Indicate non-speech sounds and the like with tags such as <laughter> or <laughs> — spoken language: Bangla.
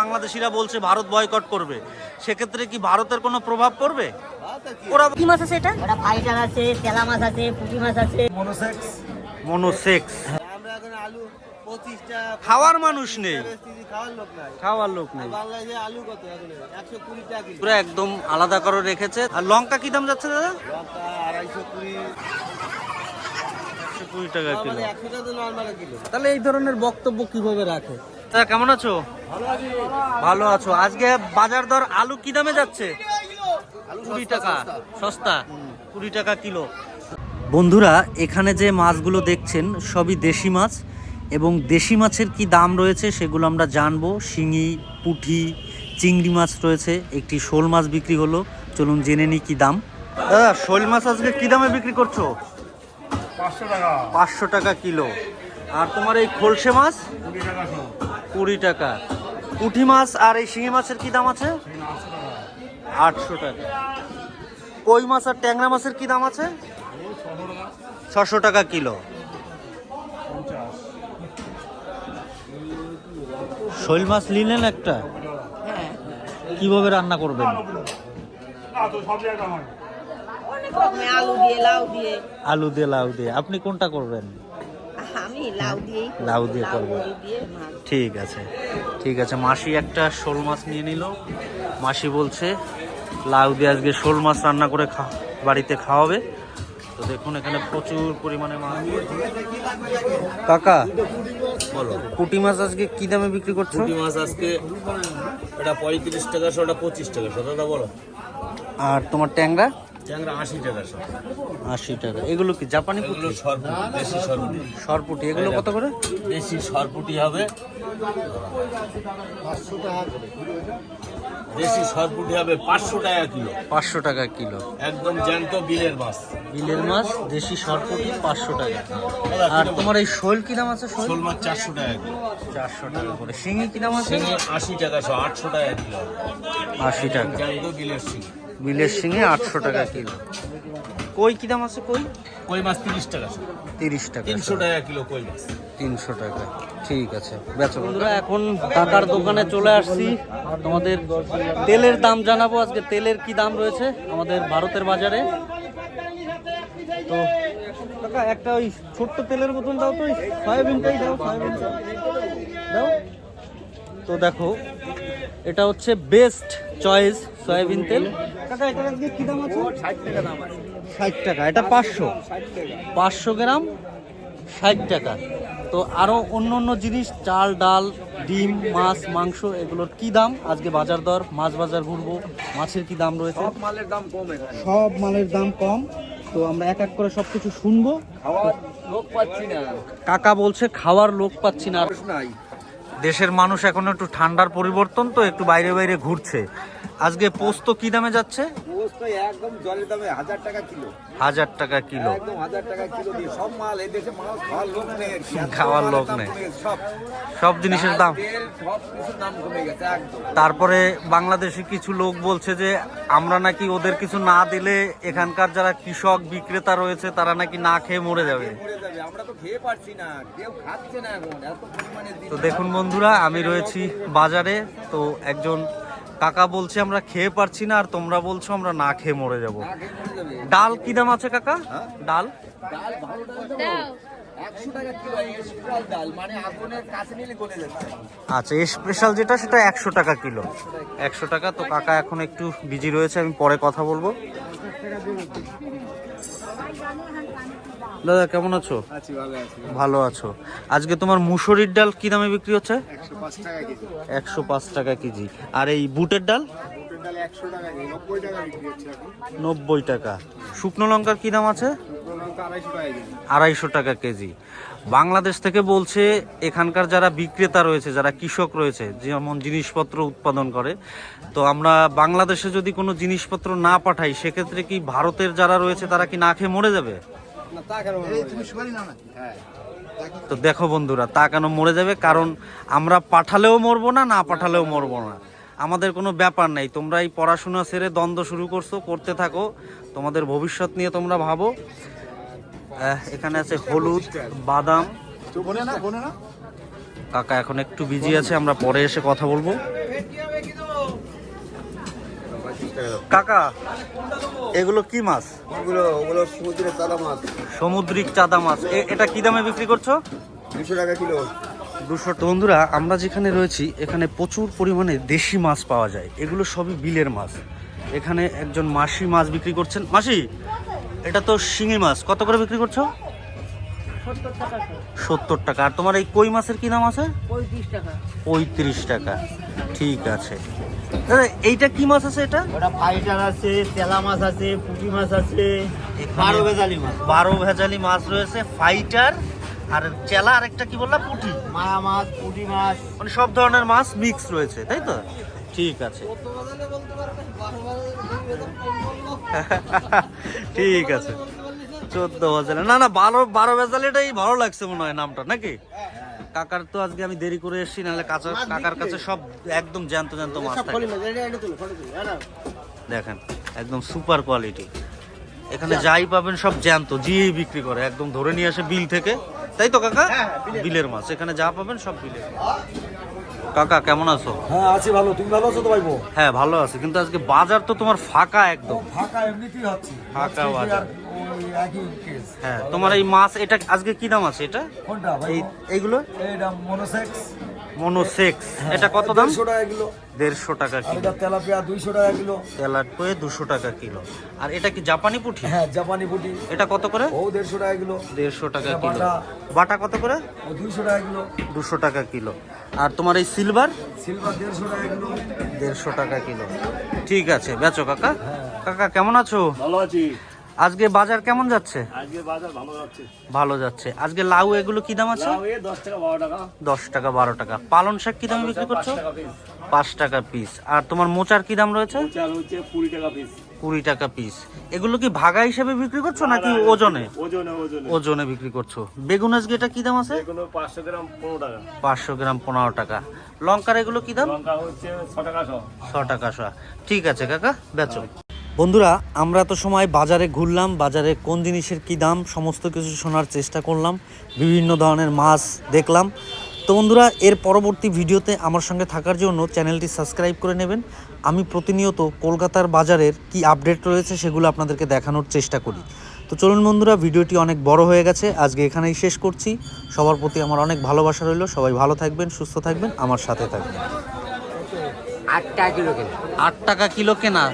বাংলাদেশিরা বলছে ভারত বয়কট করবে। সেক্ষেত্রে কি ভারতের কোনো প্রভাব পড়বে? ওরা কি মাছ আছে এটা? ওটা ফাইটার আছে তেলা মাছ আছে পুঁটি মাছ আছে। মনোসেক্স। আমরা এখন আলু পঁচিশটা খাওয়ার মানুষ নেই। খাওয়ার লোক নাই। খাওয়ার লোক নেই। আলু কত এখন? একশো কুড়ি টাকা কিলো। পুরো একদম আলাদা করে রেখেছে। আর লঙ্কা কি দাম যাচ্ছে দাদা? আড়াইশো কুড়ি। একশো কুড়ি টাকা মানে কিলো। তাহলে এই ধরনের বক্তব্য কীভাবে রাখে? তা কেমন আছো? ভালো আছো। আজকে বাজার দর আলু কি দামে যাচ্ছে? কুড়ি টাকা। সস্তা। কুড়ি টাকা কিলো। বন্ধুরা এখানে যে মাছগুলো দেখছেন সবই দেশি মাছ এবং দেশি মাছের কি দাম রয়েছে সেগুলো আমরা জানব। শিঙি পুঁটি চিংড়ি মাছ রয়েছে। একটি শোল মাছ বিক্রি হলো। চলুন জেনে নিই কি দাম। দাদা শোল মাছ আজকে কি দামে বিক্রি করছ? পাঁচশো টাকা। পাঁচশো টাকা কিলো। আর তোমার এই খোলসে মাছ? কুড়ি টাকা। পুঁটি মাছ আর এই শিঙি মাছের কি দাম আছে? আটশো টাকা। কই মাছ আর ট্যাংরা মাছের কি দাম আছে? ছশো টাকা কিলো। শৈল মাছ নিলেন একটা? কীভাবে রান্না করবেন? আলু দিয়ে লাউ দিয়ে। আপনি কোনটা করবেন? লাউ দিয়েই লাউ দিয়ে করব। ঠিক আছে ঠিক আছে। মাসি একটা শোল মাছ নিয়ে নিল। মাসি বলছে লাউ দিয়ে আজকে শোল মাছ রান্না করে খা বাড়িতে খাওয়াবে। তো দেখুন এখানে প্রচুর পরিমাণে মাছ। কাকা বলো। পুঁটি মাছ আজকে কি দামে বিক্রি করছ? পুঁটি মাছ আজকে এটা পঁয়ত্রিশ টাকা ওটা পঁচিশ টাকা শতটা বলো। আর তোমার ট্যাংরা? ট্যাংরা আশি টাকা আশি টাকা। এগুলো কি জাপানি পুঁটি? দেশি সরপুটি। সরপুটি। এগুলো কত করে? দেশি সরপুটি হবে। দেশি সরপুটি হবে পাঁচশো টাকা কিলো। পাঁচশো টাকা কিলো। একদম জ্যান্ত বিলের মাছ। বিলের মাছ দেশি সরপুটি পাঁচশো টাকা। আর তোমার এই শোল কি দাম আছে? শোল? মাছ চারশো টাকা কিলো। চারশো টাকা করে। শিঙি কি দাম আছে? আশি টাকা আটশো টাকা কিলো। আশি টাকা। জ্যান্ত বিলের শিঙি। বিলের শিঙে আটশো টাকা কিলো। কই কি দাম আছে কই? কই মাছ তিরিশ টাকা। তিরিশ টাকা তিনশো টাকা কিলো কই মাছ। তিনশো টাকা ঠিক আছে বেচো। বন্ধুরা এখন কাকার দোকানে চলে আসছি। তোমাদের তেলের দাম জানাব। আজকে তেলের কি দাম রয়েছে আমাদের ভারতের বাজারে? তো কাকা একটা ওই ছোট্ট তেলের বোতল দাও তো সয়াবিনটাই দাও সয়াবিনটা দাও। তো দেখো এটা হচ্ছে বেস্ট চয়েস সয়াবিন তেল। ষাট টাকা দাম আছে। ষাট টাকা এটা পাঁচশো। পাঁচশো গ্রাম ষাট টাকা। তো আরও অন্য অন্য জিনিস চাল ডাল ডিম মাছ মাংস এগুলোর কি দাম? আজকে বাজার দর মাছ বাজার ঘুরবো মাছের কি দাম রয়েছে? সব মালের দাম কম সব মালের দাম কম। তো আমরা এক এক করে সব কিছু শুনব লোক পাচ্ছি না। কাকা বলছে খাওয়ার লোক পাচ্ছি না। দেশের মানুষ এখন একটু ঠান্ডার পরিবর্তন তো একটু বাইরে বাইরে ঘুরছে। আজকে পোস্ত কি দামে যাচ্ছে? পোস্ত একদম জলের দামে হাজার টাকা কিলো। হাজার টাকা কিলো। একদম হাজার টাকা কিলো দিয়ে সব মাল এই দেশে মাল খাওয়ার লোক নেই খাওয়ার লোক নেই। সব। সব জিনিসের দাম। সব কিছুর দাম কমে গেছে একদম। তারপরে বাংলাদেশে কিছু লোক বলছে যে আমরা নাকি ওদের কিছু না দিলে এখানকার যারা কৃষক বিক্রেতা রয়েছে তারা নাকি না খেয়ে মরে যাবে। তো দেখুন বন্ধুরা আমি রয়েছি বাজারে। তো একজন কাকা বলছে আমরা খেয়ে পারছি না আর তোমরা বলছো আমরা না খেয়ে মরে যাব। ডাল কি দাম আছে কাকা? ডাল? ডাল মানে আগুনের কাছে নিলে গলে যাচ্ছে আচ্ছা স্পেশাল যেটা সেটা একশো টাকা কিলো। একশো টাকা তো কাকা এখন একটু বিজি রয়েছে আমি পরে কথা বলব। দাদা কেমন আছো? আছি ভালো আছি। ভালো আছো। আজকে তোমার মুসুরির ডাল কি দামে বিক্রি হচ্ছে? একশো পাঁচ টাকা কেজি। টাকা আর এই বুটের ডাল? বুটের ডাল একশো টাকা কেজি নব্বই টাকা বিক্রি হচ্ছে এখন। নব্বই টাকা। শুকনো লঙ্কার কি দাম আছে? আড়াইশো টাকা কেজি। বাংলাদেশ থেকে বলছে এখানকার যারা বিক্রেতা রয়েছে যারা কৃষক রয়েছে যেমন জিনিসপত্র উৎপাদন করে তো আমরা বাংলাদেশে যদি কোনো জিনিসপত্র না পাঠাই সেক্ষেত্রে কি ভারতের যারা রয়েছে তারা কি না খেয়ে মরে যাবে? তা হ্যাঁ। তো দেখো বন্ধুরা তা কেন মরে যাবে? কারণ আমরা পাঠালেও মরবো না না পাঠালেও মরবো না। আমাদের কোনো ব্যাপার নাই তোমরা এই পড়াশোনা ছেড়ে দ্বন্দ্ব শুরু করছ করতে থাকো। তোমাদের ভবিষ্যৎ নিয়ে তোমরা ভাবো। এখানে আছে হলুদ বাদাম। বনে না বনে না? কাকা এখন একটু বিজি আছে আমরা পরে এসে কথা বলব। কাকা এগুলো কি মাছ? ওগুলো ওগুলো সমুদ্রের চালা মাছ। সামুদ্রিক চাঁদা মাছ। এ- এটা কি দামে বিক্রি করছ? দুশো টাকা কিলো। দুশো বন্ধুরা আমরা যেখানে রয়েছি এখানে প্রচুর পরিমাণে দেশি মাছ পাওয়া যায়। এগুলো সবই বিলের মাছ। এখানে একজন মাসি মাছ বিক্রি করছেন। মাসি এটা তো শিঙি মাছ। কত করে বিক্রি করছ? সত্তর টাকা। আর তোমার এই কই মাছের কি দাম আছে? পঁয়ত্রিশ টাকা। ঠিক আছে। দাদা এইটা কি মাছ আছে এটা? ওটা ফাইটার আছে তেলা মাছ আছে পুঁটি মাছ আছে বারো বেজালি মাছ। বারো ভেজালি মাছ রয়েছে ফাইটার আর চেলা আর একটা কি বললাম পুঁটি। মায়া মাছ পুঁটি মাছ। মানে সব ধরনের মাছ মিক্স রয়েছে তাই তো? ঠিক আছে। <laughs> ঠিক আছে। চোদ্দ বাজালে না না বারো বারো বেজালেটাই ভালো লাগছে মনে হয় নামটা নাকি? কাকার তো আজকে আমি দেরি করে এসেছি নাহলে কাঁচা কাকার কাছে সব একদম জ্যান্ত জ্যান্ত মাছ থাকে। দেখেন একদম সুপার কোয়ালিটি এখানে যাই পাবেন সব জ্যান্ত জিয়েই বিক্রি করে একদম ধরে নিয়ে আসে বিল থেকে। তাই তো কাকা? বিলের মাছ এখানে যা পাবেন সব বিলের কাকা কেমন আছো? হ্যাঁ আছি ভালো। তুমি ভালো আছো তো ভাইবো হ্যাঁ ভালো আছি কিন্তু আজকে বাজার তো তোমার ফাঁকা একদম। ফাঁকা এমনিতেই হচ্ছে। ফাঁকা বাজার। হ্যাঁ তোমার এই মাছ এটা আজকে কি দাম আছে এটা? কোনটা এই এইগুলো? মনোসেক্স মনোসেক্স এটা কত দাম? দেড়শো টাকা কিলো। দেড়শো টাকা কিলো। তেলাপিয়া দুইশো টাকা কিলো। দুশো টাকা কিলো। আর এটা কি জাপানি পুঁটি? হ্যাঁ জাপানি পুটি। এটা কত করে? ও দেড়শো টাকা কিলো। দেড়শো টাকা কিলো। বাটা। বাটা কত করে? ও দুইশো টাকা কিলো। দুশো টাকা কিলো। আর তোমার এই সিলভার? সিলভার দেড়শো টাকা কিলো। দেড়শো টাকা কিলো। ঠিক আছে বেচো কাকা। কাকা কেমন আছো? ভালো আছি। আজকে বাজার কেমন যাচ্ছে? আজকে বাজার ভালো যাচ্ছে। ভালো যাচ্ছে। আজকে লাউ এগুলো কি দাম আছে? এ দশ টাকা বারো টাকা। পালন শাক কি দামে বিক্রি করছ? পাঁচ টাকা পিস আর তোমার মোচার কি দাম রয়েছে? কুড়ি টাকা পিস কুড়ি টাকা পিস এগুলো কি ভাগা হিসেবে বিক্রি করছ নাকি ওজনে? ওজনে বিক্রি করছ। বেগুন আজকে এটা কি দাম আছে? পাঁচশো গ্রাম পনেরো টাকা। পাঁচশো গ্রাম পনেরো টাকা। লঙ্কার এগুলো কি দাম? লঙ্কা হচ্ছে ছ টাকা শ। ঠিক আছে কাকা। বেচো। বন্ধুরা আমরা তো সময় বাজারে ঘুরলাম বাজারে কোন জিনিসের কি দাম সমস্ত কিছু শোনার চেষ্টা করলাম বিভিন্ন ধরনের মাছ দেখলাম। তো বন্ধুরা এর পরবর্তী ভিডিওতে আমার সঙ্গে থাকার জন্য চ্যানেলটি সাবস্ক্রাইব করে নেবেন। আমি প্রতিনিয়ত কলকাতার বাজারের কি আপডেট রয়েছে সেগুলো আপনাদেরকে দেখানোর চেষ্টা করি। তো চলুন বন্ধুরা ভিডিওটি অনেক বড় হয়ে গেছে। আজকে এখানেই শেষ করছি। সবার প্রতি আমার অনেক ভালোবাসা রইল। সবাই ভালো থাকবেন সুস্থ থাকবেন আমার সাথে থাকবেন। আট টাকা কিলো কেন। আট টাকা কিলো কেনা।